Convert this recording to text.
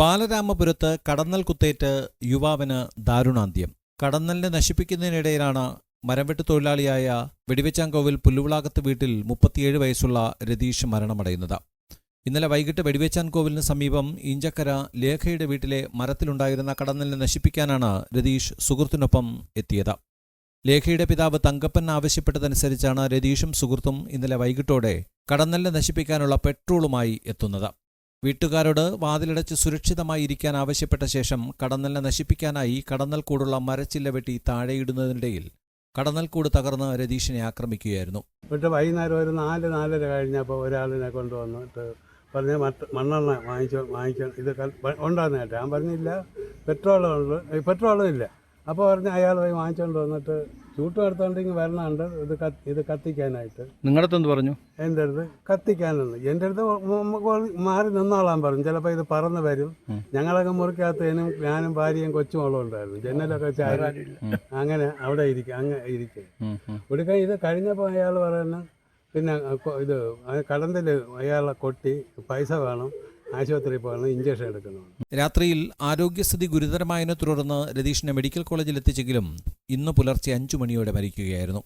ബാലരാമപുരത്ത് കടന്നൽ കുത്തേറ്റ് യുവാവിന് ദാരുണാന്ത്യം. കടന്നലിനെ നശിപ്പിക്കുന്നതിനിടയിലാണ് മരംവെട്ട് തൊഴിലാളിയായ വെടിവെച്ചാങ്കോവിൽ പുല്ലുവിളാകത്ത് വീട്ടിൽ മുപ്പത്തിയേഴ് വയസ്സുള്ള രതീഷ് മരണമടയുന്നത്. ഇന്നലെ വൈകിട്ട് വെടിവെച്ചാൻകോവിലിന് സമീപം ഇഞ്ചക്കര ലേഖയുടെ വീട്ടിലെ മരത്തിലുണ്ടായിരുന്ന കടന്നലിനെ നശിപ്പിക്കാനാണ് രതീഷ് സുഹൃത്തിനൊപ്പം എത്തിയത്. ലേഖയുടെ പിതാവ് തങ്കപ്പൻ ആവശ്യപ്പെട്ടതനുസരിച്ചാണ് രതീഷും സുഹൃത്തും ഇന്നലെ വൈകിട്ടോടെ കടന്നലിനെ നശിപ്പിക്കാനുള്ള പെട്രോളുമായി എത്തുന്നത്. വീട്ടുകാരോട് വാതിലടച്ച് സുരക്ഷിതമായി ഇരിക്കാൻ ആവശ്യപ്പെട്ട ശേഷം കടന്നലിനെ നശിപ്പിക്കാനായി കടന്നൽക്കൂടുള്ള മരച്ചില്ല വെട്ടി താഴെയിടുന്നതിനിടയിൽ കടന്നൽക്കൂട് തകർന്ന് രതീഷിനെ ആക്രമിക്കുകയായിരുന്നു. വൈകുന്നേരം ഒരു നാല് നാലര കഴിഞ്ഞപ്പോൾ ഒരാളിനെ കൊണ്ടുവന്നിട്ട് പറഞ്ഞ മണ്ണെണ്ണ വാങ്ങിച്ചോ വാങ്ങിക്കണം ഇത് കേട്ടോ ഞാൻ പറഞ്ഞില്ല പെട്രോളുണ്ട് പെട്രോളും ഇല്ല. അപ്പോൾ പറഞ്ഞ് അയാൾ പോയി വാങ്ങിച്ചുകൊണ്ട് വന്നിട്ട് ചൂട്ടും എടുത്തോണ്ടെങ്കിൽ വരണുണ്ട്. ഇത് കത്ത് ഇത് കത്തിക്കാനായിട്ട്. നിങ്ങളുടെ അടുത്ത് എന്ത് പറഞ്ഞു? എന്റെ അടുത്ത് കത്തിക്കാനെന്ന്. എന്റെ അടുത്ത് മാറി നിന്നോളാൻ പറഞ്ഞു. ചിലപ്പോൾ ഇത് പറന്ന് വരും. ഞങ്ങളൊക്കെ മുറിക്കകത്തേനും ഞാനും ഭാര്യയും കൊച്ചുമോളും ഉണ്ടായിരുന്നു ജനലൊക്കെ ചാരി അങ്ങനെ അവിടെ ഇരിക്കും അങ്ങ് ഇരിക്കും. ഒടുക്കം ഇത് കഴിഞ്ഞപ്പോൾ അയാൾ പറയുന്നു പിന്നെ ഇത് കടന്തൽ അയാളെ കൊട്ടി പൈസ വേണം. ആശുപത്രിയിൽ പോകണം ഇഞ്ചക്ഷൻ എടുക്കണം രാത്രിയിൽ ആരോഗ്യസ്ഥിതി ഗുരുതരമായതിനെ തുടർന്ന് രതീഷിനെ മെഡിക്കൽ കോളേജിൽ എത്തിച്ചെങ്കിലും ഇന്ന് പുലർച്ചെ അഞ്ചു മണിയോടെ മരിക്കുകയായിരുന്നു.